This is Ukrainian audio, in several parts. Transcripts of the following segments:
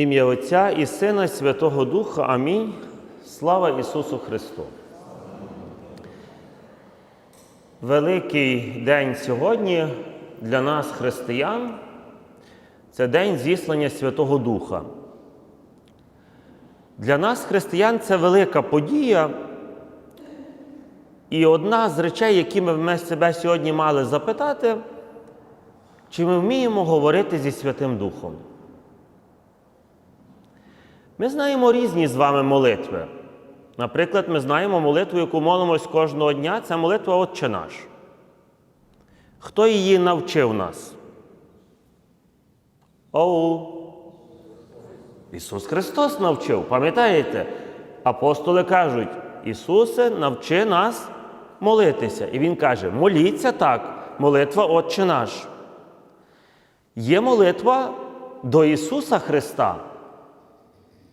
Ім'я Отця і Сина, і Святого Духа. Амінь. Слава Ісусу Христу. Великий день сьогодні для нас, християн, це день зіслання Святого Духа. Для нас, християн, це велика подія. І одна з речей, які ми себе сьогодні мали запитати, чи ми вміємо говорити зі Святим Духом. Ми знаємо різні з вами молитви. Наприклад, ми знаємо молитву, яку молимось кожного дня, це молитва Отче наш. Хто її навчив нас? Оу. Ісус Христос навчив, пам'ятаєте? Апостоли кажуть, Ісусе, навчи нас молитися. І Він каже, моліться так, молитва Отче наш. Є молитва до Ісуса Христа.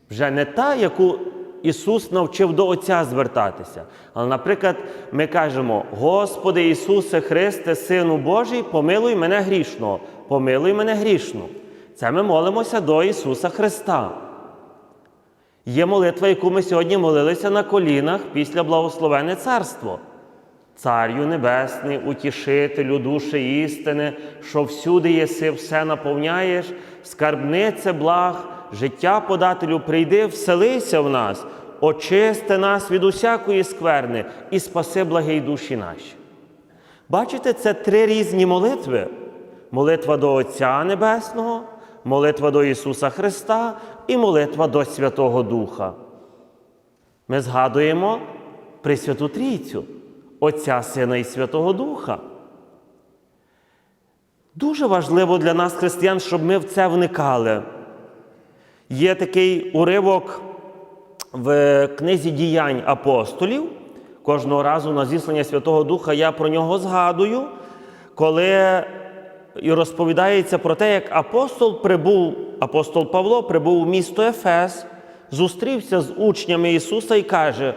Вже не та, яку Ісус навчив до Отця звертатися. Але, наприклад, ми кажемо: Господи Ісусе Христе, Сину Божий, помилуй мене грішного, помилуй мене грішну. Це ми молимося до Ісуса Христа. Є молитва, яку ми сьогодні молилися на колінах після благословене царство. Царю Небесний, утішителю душі істини, що всюди єси, все наповняєш, скарбнице благ, життя подателю, прийди, вселися в нас, очисти нас від усякої скверни і спаси благий душі наші. Бачите, це три різні молитви: молитва до Отця Небесного, молитва до Ісуса Христа і молитва до Святого Духа. Ми згадуємо Пресвяту Трійцю. Отця Сина і Святого Духа. Дуже важливо для нас, християн, щоб ми в це вникали. Є такий уривок в книзі діянь апостолів. Кожного разу на зіслання Святого Духа я про нього згадую, коли і розповідається про те, як апостол прибув, апостол Павло прибув у місто Ефес, зустрівся з учнями Ісуса і каже,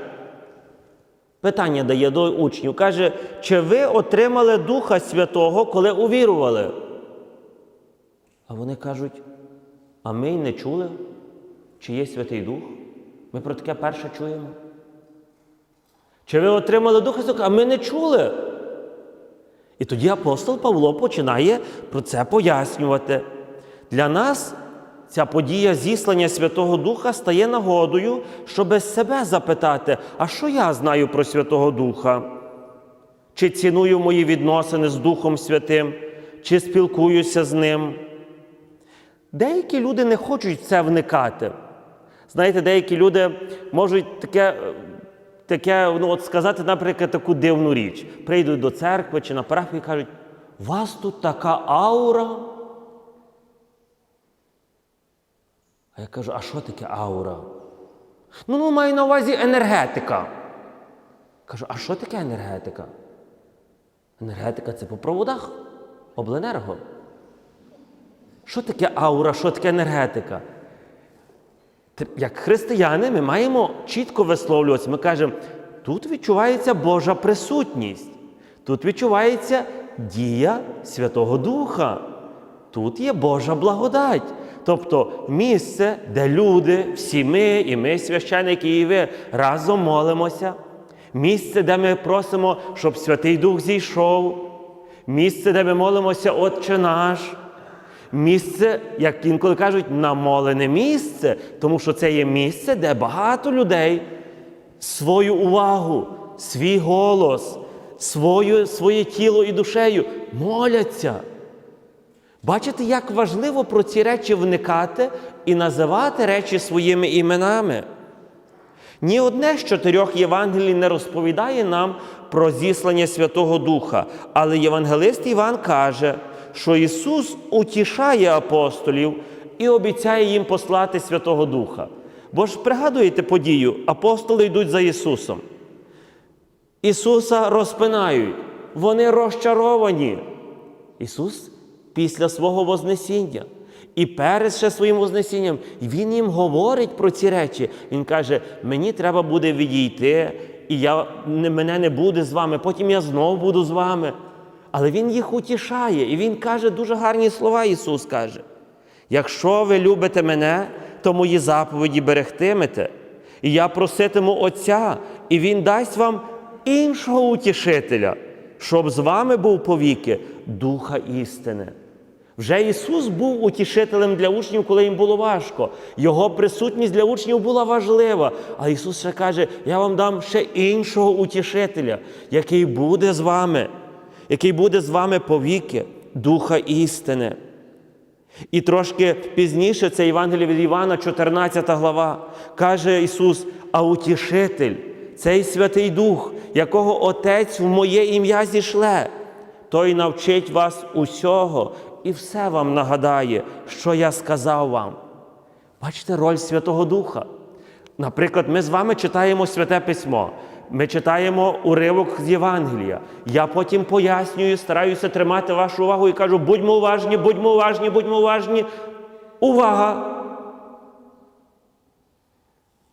Питання дає до учнів. Каже, чи ви отримали Духа Святого, коли увірували? А вони кажуть, а ми й не чули, чи є Святий Дух? Ми про таке перше чуємо. Чи ви отримали Духа Святого? А ми не чули. І тоді апостол Павло починає про це пояснювати. Для нас Ця подія зіслання Святого Духа стає нагодою, щоб себе запитати, а що я знаю про Святого Духа? Чи ціную мої відносини з Духом Святим, чи спілкуюся з ним? Деякі люди не хочуть в це вникати. Знаєте, деякі люди можуть таке таке ну, от сказати, наприклад, таку дивну річ. Прийдуть до церкви чи на парафію і кажуть, у вас тут така аура. А я кажу, а що таке аура? Ну, ну, маю на увазі енергетика. Кажу, а що таке енергетика? Енергетика це по проводах обленерго. Що таке аура, що таке енергетика? Як християни ми маємо чітко висловлюватися. Ми кажемо, тут відчувається Божа присутність, тут відчувається дія Святого Духа, тут є Божа благодать. Тобто місце, де люди, всі ми, і ми, священники, і ви разом молимося. Місце, де ми просимо, щоб Святий Дух зійшов. Місце, де ми молимося, Отче наш. Місце, як інколи кажуть, намолене місце, тому що це є місце, де багато людей свою увагу, свій голос, свою, своє тіло і душею моляться. Бачите, як важливо про ці речі вникати і називати речі своїми іменами. Ні одне з чотирьох Євангелій не розповідає нам про зіслання Святого Духа, але Євангелист Іван каже, що Ісус утішає апостолів і обіцяє їм послати Святого Духа. Бо ж пригадуєте подію, апостоли йдуть за Ісусом. Ісуса розпинають, вони розчаровані. Ісус після свого Вознесіння. І перед ще своїм Вознесінням Він їм говорить про ці речі. Він каже: мені треба буде відійти, і я, мене не буде з вами, потім я знову буду з вами. Але Він їх утішає. І Він каже дуже гарні слова, Ісус каже: якщо ви любите мене, то мої заповіді берегтимете. І я проситиму Отця, і Він дасть вам іншого утішителя, щоб з вами був повіки Духа істини. Вже Ісус був утішителем для учнів, коли їм було важко. Його присутність для учнів була важлива. А Ісус ще каже: Я вам дам ще іншого утішителя, який буде з вами, який буде з вами повіки, Духа істини. І трошки пізніше це Євангеліє від Івана, 14 глава, каже Ісус: а утішитель, цей Святий Дух, якого Отець в моє ім'я зішле, той навчить вас усього і все вам нагадає, що я сказав вам. Бачите роль Святого Духа. Наприклад, ми з вами читаємо Святе Письмо, ми читаємо уривок з Євангелія. Я потім пояснюю, стараюся тримати вашу увагу і кажу: будьмо уважні, будьмо уважні, будьмо уважні. Увага!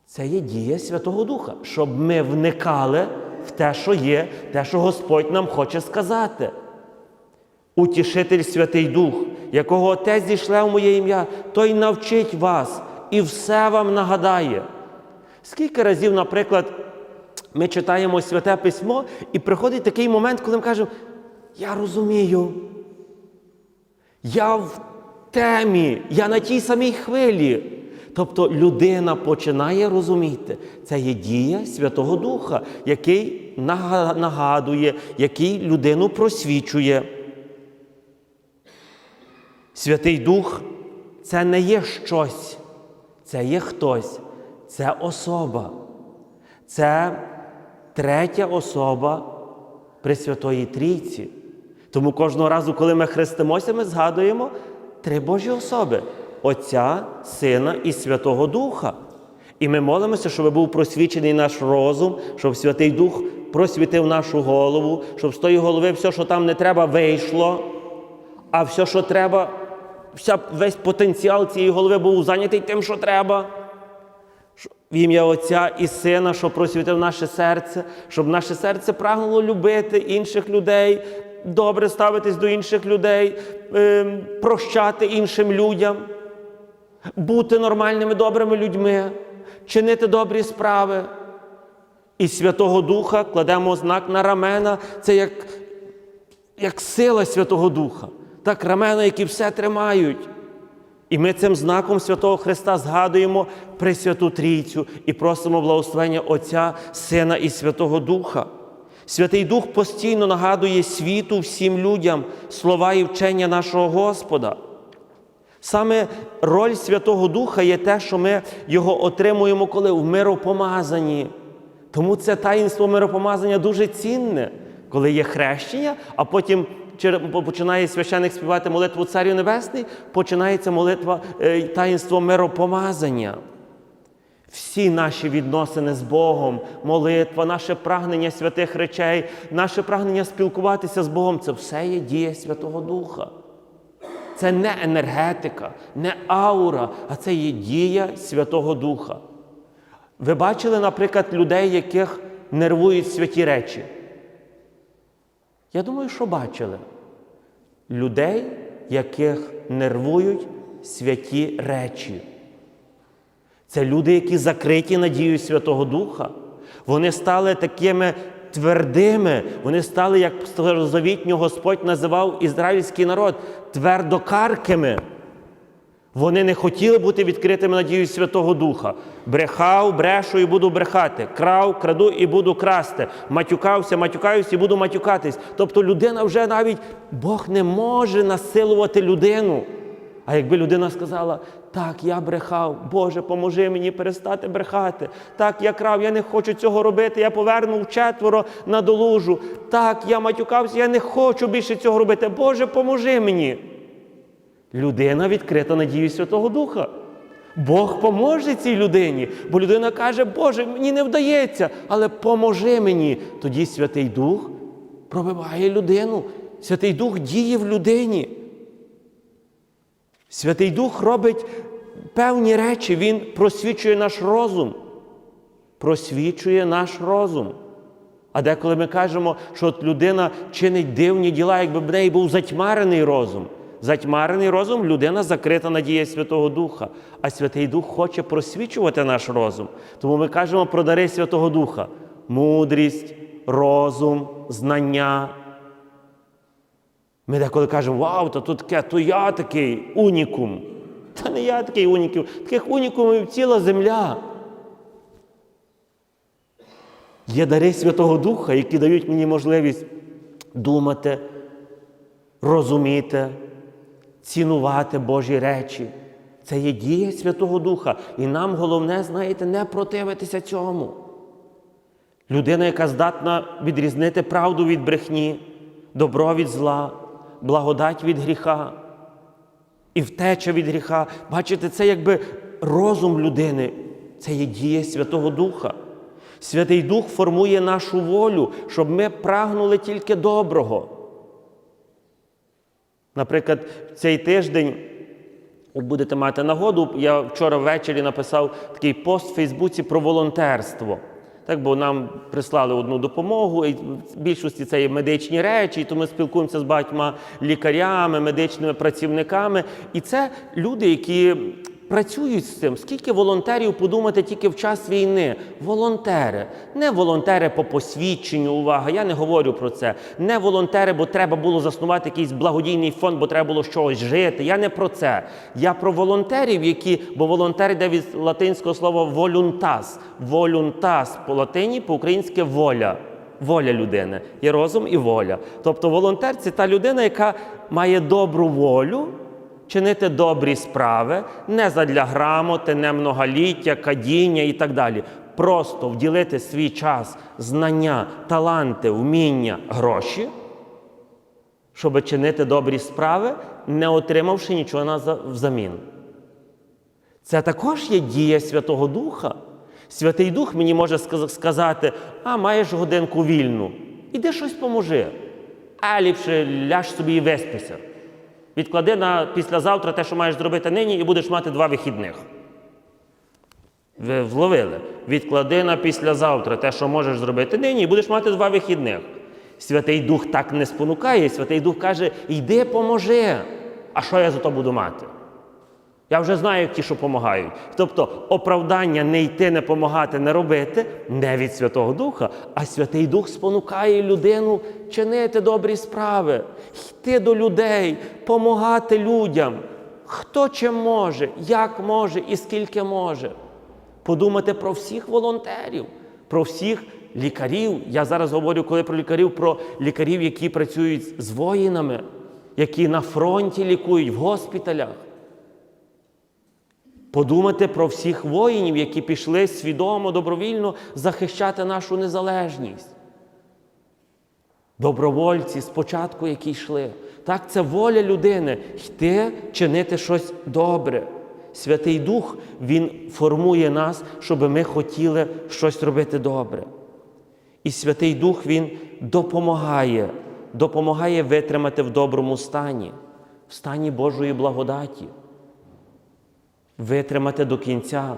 Це є дія Святого Духа, щоб ми вникали в те, що є, те, що Господь нам хоче сказати. Утішитель Святий Дух, якого Отець зійшле в моє ім'я, той навчить вас і все вам нагадає. Скільки разів, наприклад, ми читаємо Святе Письмо, і приходить такий момент, коли ми кажемо, я розумію, я в темі, я на тій самій хвилі. Тобто людина починає розуміти, це є дія Святого Духа, який нагадує, який людину просвічує. Святий Дух це не є щось, це є хтось, це особа, це третя особа Пресвятої Трійці. Тому кожного разу, коли ми хрестимося, ми згадуємо три Божі особи Отця, Сина і Святого Духа. І ми молимося, щоб був просвічений наш розум, щоб Святий Дух просвітив нашу голову, щоб з тої голови все, що там не треба, вийшло, а все, що треба, вся, весь потенціал цієї голови був зайнятий тим, що треба. Що- В ім'я Отця і Сина, щоб просвітив наше серце, щоб наше серце прагнуло любити інших людей, добре ставитись до інших людей, ем, прощати іншим людям, бути нормальними добрими людьми, чинити добрі справи. І Святого Духа кладемо знак на рамена, це як, як сила Святого Духа, так рамена, які все тримають. І ми цим знаком Святого Христа згадуємо Пресвяту Трійцю і просимо благословення Отця, Сина і Святого Духа. Святий Дух постійно нагадує світу всім людям слова і вчення нашого Господа. Саме роль Святого Духа є те, що ми його отримуємо, коли в миропомазанні. Тому це таїнство миропомазання дуже цінне, коли є хрещення, а потім починає священик співати молитву Царю Небесний, починається молитва е, таїнство миропомазання. Всі наші відносини з Богом, молитва, наше прагнення святих речей, наше прагнення спілкуватися з Богом це все є дія Святого Духа. Це не енергетика, не аура, а це є дія Святого Духа. Ви бачили, наприклад, людей, яких нервують святі речі? Я думаю, що бачили. Людей, яких нервують святі речі. Це люди, які закриті надією Святого Духа. Вони стали такими твердими, вони стали, як старозавітньо Господь називав ізраїльський народ, твердокаркими. Вони не хотіли бути відкритими надією Святого Духа. Брехав, брешу і буду брехати. Крав, краду і буду красти. Матюкався, матюкаюсь і буду матюкатись. Тобто людина вже навіть Бог не може насилувати людину. А якби людина сказала, так, я брехав, Боже, поможи мені перестати брехати. Так, я крав, я не хочу цього робити, я повернув четверо на долужу. Так, я матюкався, я не хочу більше цього робити. Боже, поможи мені. Людина відкрита надією Святого Духа. Бог поможе цій людині, бо людина каже, Боже, мені не вдається, але поможи мені. Тоді Святий Дух пробиває людину. Святий Дух діє в людині. Святий Дух робить певні речі, Він просвічує наш розум. Просвічує наш розум. А деколи ми кажемо, що от людина чинить дивні діла, якби в неї був затьмарений розум. Затьмарений розум людина закрита на Святого Духа. А Святий Дух хоче просвічувати наш розум. Тому ми кажемо про дари Святого Духа: мудрість, розум, знання. Ми деколи кажемо, вау, то тут таке, то я такий унікум. Та не я такий унікум. Таких унікумів ціла земля. Є дари Святого Духа, які дають мені можливість думати, розуміти, цінувати Божі речі. Це є дія Святого Духа. І нам головне, знаєте, не противитися цьому. Людина, яка здатна відрізнити правду від брехні, добро від зла, благодать від гріха і втеча від гріха. Бачите, це якби розум людини, це є дія Святого Духа. Святий Дух формує нашу волю, щоб ми прагнули тільки доброго. Наприклад, цей тиждень, будете мати нагоду, я вчора ввечері написав такий пост в Фейсбуці про волонтерство. Так, бо нам прислали одну допомогу, і в більшості це є медичні речі, і то ми спілкуємося з багатьма лікарями, медичними працівниками. І це люди, які працюють з цим. Скільки волонтерів подумати тільки в час війни? Волонтери. Не волонтери по посвідченню, увага, я не говорю про це. Не волонтери, бо треба було заснувати якийсь благодійний фонд, бо треба було щось жити. Я не про це. Я про волонтерів, які, бо волонтер йде від латинського слова волюнтас. Волюнтас по латині, по-українськи воля. Воля людини. Є розум і воля. Тобто волонтер це та людина, яка має добру волю чинити добрі справи, не задля грамоти, не многоліття, кадіння і так далі. Просто вділити свій час, знання, таланти, вміння, гроші, щоб чинити добрі справи, не отримавши нічого взамін. Це також є дія Святого Духа. Святий Дух мені може сказати, а маєш годинку вільну, іди щось поможи. А ліпше ляж собі і виспися. Відклади на післязавтра те, що маєш зробити нині, і будеш мати два вихідних. Ви вловили. Відклади на післязавтра те, що можеш зробити нині, і будеш мати два вихідних. Святий Дух так не спонукає. Святий Дух каже: йди, поможи. А що я за то буду мати? Я вже знаю, ті, що допомагають. Тобто оправдання не йти, не допомагати, не робити не від Святого Духа, а Святий Дух спонукає людину чинити добрі справи, йти до людей, допомагати людям. Хто чим може, як може і скільки може. Подумати про всіх волонтерів, про всіх лікарів. Я зараз говорю, коли про лікарів, про лікарів, які працюють з воїнами, які на фронті лікують, в госпіталях. Подумати про всіх воїнів, які пішли свідомо, добровільно захищати нашу незалежність. Добровольці спочатку, які йшли. Так, це воля людини йти, чинити щось добре. Святий Дух Він формує нас, щоб ми хотіли щось робити добре. І Святий Дух Він допомагає, допомагає витримати в доброму стані, в стані Божої благодаті витримати до кінця.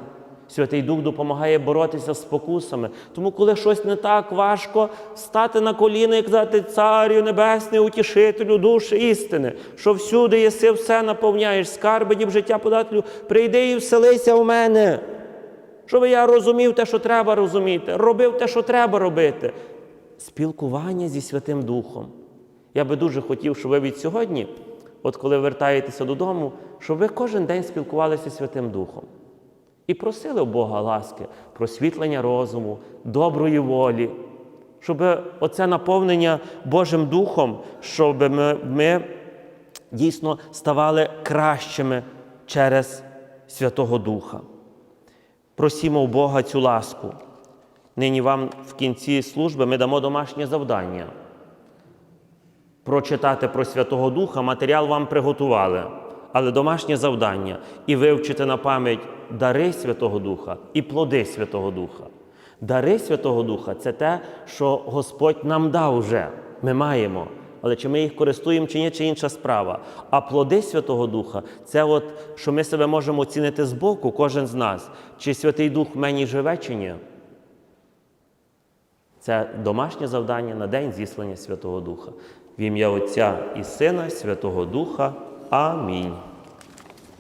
Святий Дух допомагає боротися з спокусами. Тому, коли щось не так важко, стати на коліна і казати, Царю Небесний, утішителю душі істини, що всюди єси, все наповняєш, скарби діб життя подателю, прийди і вселися в мене. Щоб я розумів те, що треба розуміти, робив те, що треба робити. Спілкування зі Святим Духом. Я би дуже хотів, щоб ви від сьогодні, от коли вертаєтеся додому, щоб ви кожен день спілкувалися зі Святим Духом і просили у Бога ласки, просвітлення розуму, доброї волі, щоб оце наповнення Божим Духом, щоб ми, ми дійсно ставали кращими через Святого Духа. Просімо у Бога цю ласку. Нині вам в кінці служби ми дамо домашнє завдання. Прочитати про Святого Духа, матеріал вам приготували, але домашнє завдання і вивчити на пам'ять дари Святого Духа і плоди Святого Духа. Дари Святого Духа це те, що Господь нам дав вже. Ми маємо. Але чи ми їх користуємо, чи ні, чи інша справа. А плоди Святого Духа це от, що ми себе можемо оцінити збоку, кожен з нас, чи Святий Дух мені живе, чи ні. Це домашнє завдання на день зіслання Святого Духа. В ім'я Отця і Сина, Святого Духа. Амінь.